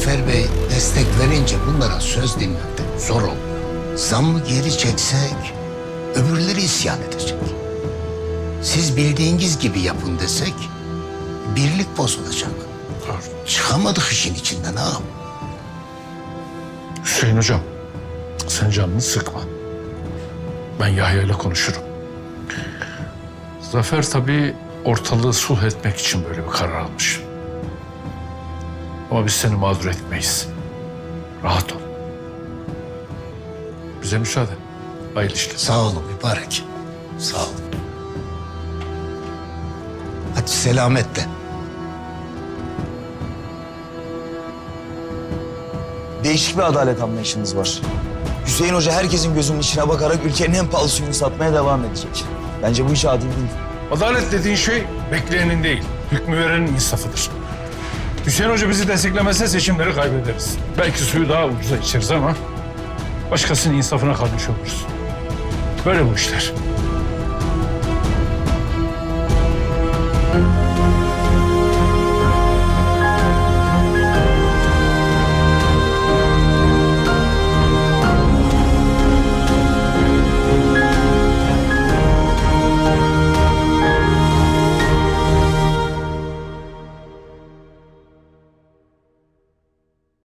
Muzaffer Bey destek verince bunlara söz dinlemekte zor oldu. Zammı geri çeksek öbürleri isyan edecek. Siz bildiğiniz gibi yapın desek birlik bozulacak. Çıkamadık işin içinden ağam. Hüseyin hocam sen canını sıkma. Ben Yahya ile konuşurum. Zafer tabii ortalığı sulh etmek için böyle bir karar almış. Ama biz seni mağdur etmeyiz. Rahat ol. Bize müsaade. Hayırlı işler. Sağ olun mübarek. Sağ olun. Hadi selametle. Değişik bir adalet anlayışınız var. Hüseyin Hoca herkesin gözünün içine bakarak ülkenin en pahalı suyunu satmaya devam edecek. Bence bu iş adil değil. Adalet dediğin şey bekleyenin değil, hükmü verenin insafıdır. Hüseyin Hoca bizi desteklemezse seçimleri kaybederiz. Belki suyu daha ucuza içeriz ama başkasının insafına kalmış oluruz. Böyle bu işler.